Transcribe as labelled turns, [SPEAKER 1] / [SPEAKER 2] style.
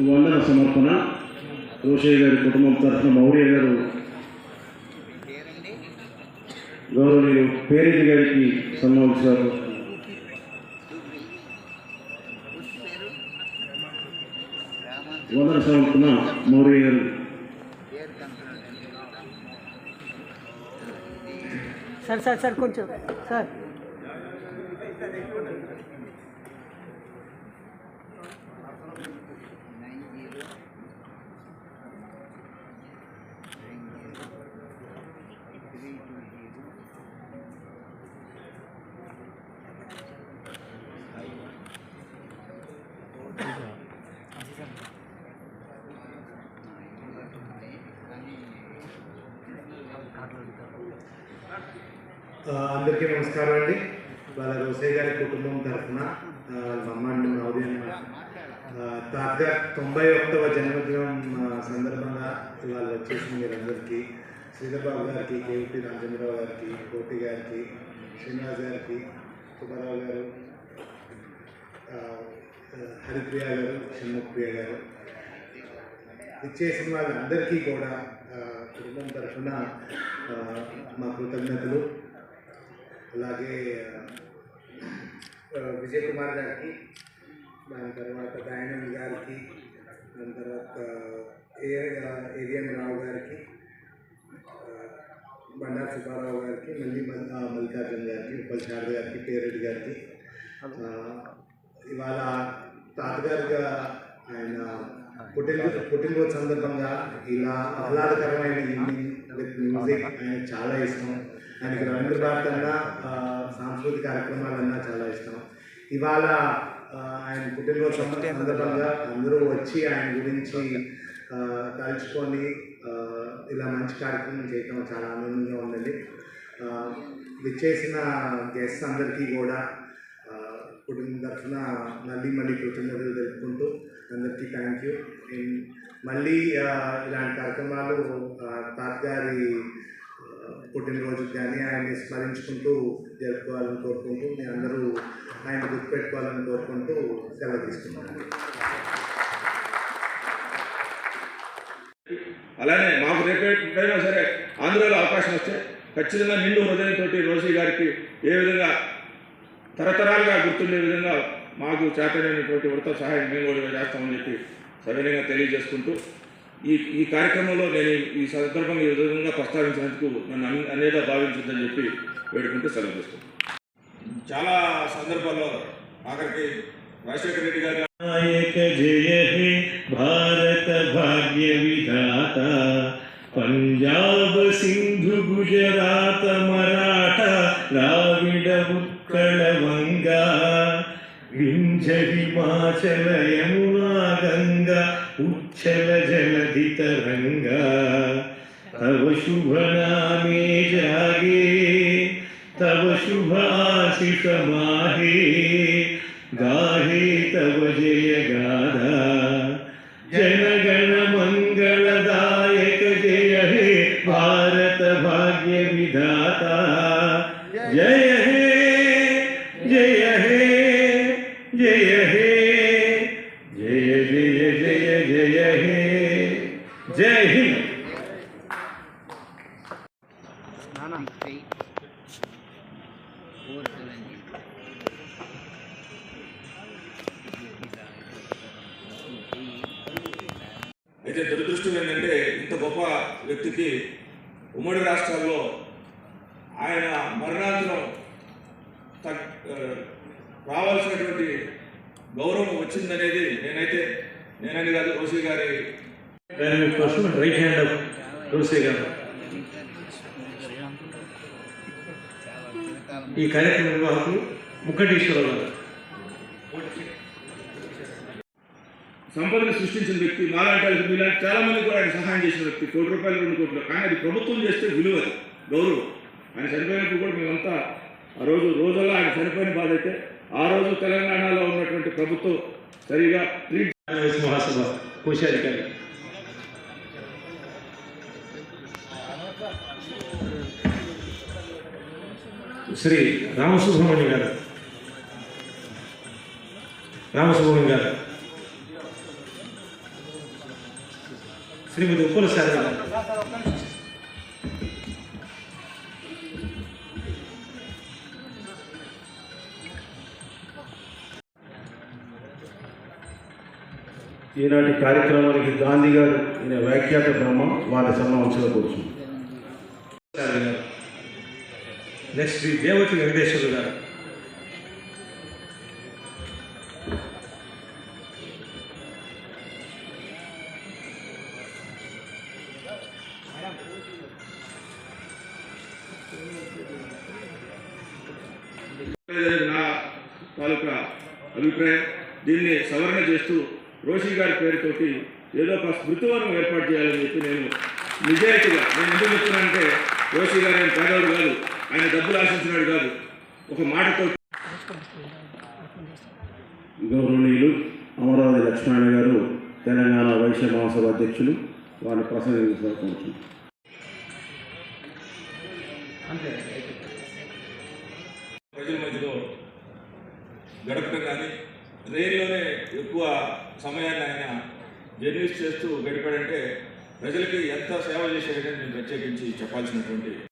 [SPEAKER 1] వందన సమర్పణ. రోషయ్య గారి కుటుంబం తరఫున మౌర్య గారు గౌరవనీయులు పేరెడ్డి గారికి సన్మానించారు. వందన సమర్పణ మౌర్య గారు.
[SPEAKER 2] సార్ సార్ సార్ కొంచెం సార్
[SPEAKER 3] ఆ, అందరికీ నమస్కారం అండి. వాళ్ళ రోసయ్య గారి కుటుంబం తరఫున వాళ్ళ అమ్మ అండి మౌర్య తాతగారు తొంభై ఒకటవ జన్మదినం సందర్భంగా ఇవాళ వచ్చేసి మీరందరికీ. శ్రీధర్బాబు గారికి కేవీపీ రామచంద్రరావు గారికి కోటి గారికి శ్రీనివాస్ గారికి సుబ్బారావు గారు హరిప్రియ గారు షణ్ముఖప్రియ గారు. ఇచ్చేసిన వాళ్ళందరికీ కూడా కుటుంబం తరఫున మా కృతజ్ఞతలు. అలాగే విజయ్ కుమార్ గారికి దాని తర్వాత దయానంద్ గారికి దాని తర్వాత ఏ ఏవిఎం రావు గారికి బండారు సుబ్బారావు గారికి మళ్ళీ మల్లికార్జున గారికి ఉప్పల్ శారద గారికి పేరెడ్డి గారికి ఇవాళ తాతగారుగా ఆయన పుట్టినరోజు పుట్టినరోజు సందర్భంగా ఇలా ఆహ్లాదకరమైన ఈవినింగ్ విత్ మ్యూజిక్ ఆయన చాలా ఇష్టం. ఆయనకి రవీంద్ర భారత్ అన్నా సాంస్కృతిక కార్యక్రమాలన్నా చాలా ఇష్టం. ఇవాళ ఆయన పుట్టినరోజు సంద- సందర్భంగా. అందరూ వచ్చి ఆయన గురించి తలుచుకొని ఇలా మంచి కార్యక్రమం చేయటం చాలా ఆనందంగా ఉందండి. విచ్చేసిన గెస్ట్ అందరికీ కూడా కుటుంబం తరఫున మళ్ళీ మళ్ళీ కృతజ్ఞతలు తెలుపుకుంటూ అందరికీ థ్యాంక్ యూ మళ్ళీ ఇలాంటి కార్యక్రమాలు ఆ, తాతగారి ఆ, పుట్టినరోజుకి కానీ ఆయన్ని స్మరించుకుంటూ జరుపుకోవాలని కోరుకుంటూ మీ అందరూ ఆయన గుర్తుపెట్టుకోవాలని కోరుకుంటూ సెలవు తీసుకున్నాను
[SPEAKER 4] అలానే మాకు రేపైనా సరే ఆంధ్రాలో అవకాశం వస్తే ఖచ్చితంగా నిండు హృదయంతో రోషి గారికి ఏ విధంగా తరతరాలుగా గుర్తుండే విధంగా మాకు చేతనైనటువంటి వృత్త సహాయం మేము కూడా చేస్తామని చెప్పి సదరంగా తెలియజేసుకుంటూ ఈ ఈ కార్యక్రమంలో నేను ఈ సందర్భంగా ఈ విధంగా ప్రస్తావించినందుకు నన్ను అనేదా భావించదని చెప్పి వేడుకుంటూ సెలవు చేస్తున్నాను చాలా సందర్భాల్లో ఆఖరికి రాజశేఖర రెడ్డి గారు
[SPEAKER 5] భారత భాగ్య విధాత. పంజాబ్ సింధు గుజరాత మరాఠ రావిడ ఉత్కళ వంగా. हिमाचल यमुना गंगा उच्छल जलधि तरंगा तव शुभ नामे जागे, तव शुभ आशिष माहे। गाहे तव जय गाधा। जनगण मंगलदायक जय हे, भारत भाग्य विधाता। జై హింద్.
[SPEAKER 4] అయితే దురదృష్టం ఏంటంటే ఇంత గొప్ప వ్యక్తికి ఉమ్మడి రాష్ట్రాల్లో ఆయన మరణాంతరం రావాల్సినటువంటి గౌరవం వచ్చిందనేది నేనైతే నేనని కాదు రోషి గారి
[SPEAKER 5] Right hand up. రోసే గారు ఈ కార్యక్రమ నిర్వాహకులు ముక్కటేశ్వరరావు. గారు
[SPEAKER 4] సంపదను సృష్టించిన వ్యక్తి మాలాంటి వాళ్ళకి మీలాంటి చాలా మంది కూడా ఆయన సహాయం చేసిన వ్యక్తి. కోటి రూపాయలు రెండు కోట్లు. కానీ అది ప్రభుత్వం చేస్తే విలువ అది, గౌరవం. ఆయన చనిపోయినప్పుడు కూడా మేమంతా ఆ రోజు రోజల్లా ఆయన చనిపోయిన బాధ అయితే ఆ రోజు తెలంగాణలో ఉన్నటువంటి ప్రభుత్వం సరిగా ట్రీట్
[SPEAKER 5] మహాసభ కోశాధికారి. శ్రీ రామసుబ్రహ్మణ్యం గారు. రామసుబ్రహ్మణ్యం గారు. శ్రీమతి ఉప్పుల సార్ గారు.
[SPEAKER 1] ఈనాటి కార్యక్రమానికి గాంధీ గారు ఈయన వ్యాఖ్యాత బ్రహ్మ వారి సన్మానంలో కూర్చుంది
[SPEAKER 5] నెక్స్ట్ శ్రీ దేవతి వెంకటేశ్వర గారు
[SPEAKER 4] నా తాలూకా అభిప్రాయం దీన్ని సవరణ చేస్తూ రోషి గారి పేరుతోటి ఏదో ఒక స్మృతివనం ఏర్పాటు చేయాలని చెప్పి నేను నిజాయితీగా నేను ఎందుకు చెప్తున్నానంటే రోషి గారు ఆయన పేదవాడు కాదు. ఆయన డబ్బులు ఆశించినాడు కాదు. ఒక మాటతో
[SPEAKER 1] గౌరవనీయులు అమరావతి లక్ష్మణ గారు తెలంగాణ వైశ్య మహాసభ అధ్యక్షులు వారిని ప్రసంగించారు కొంచెం
[SPEAKER 4] ప్రజల మధ్యలో గడపడం కానీ రైల్లోనే ఎక్కువ సమయాన్ని ఆయన జర్నీస్ చేస్తూ గడిపాడంటే ప్రజలకి ఎంత సేవ చేశాడని నేను ప్రత్యేకించి చెప్పాల్సినటువంటి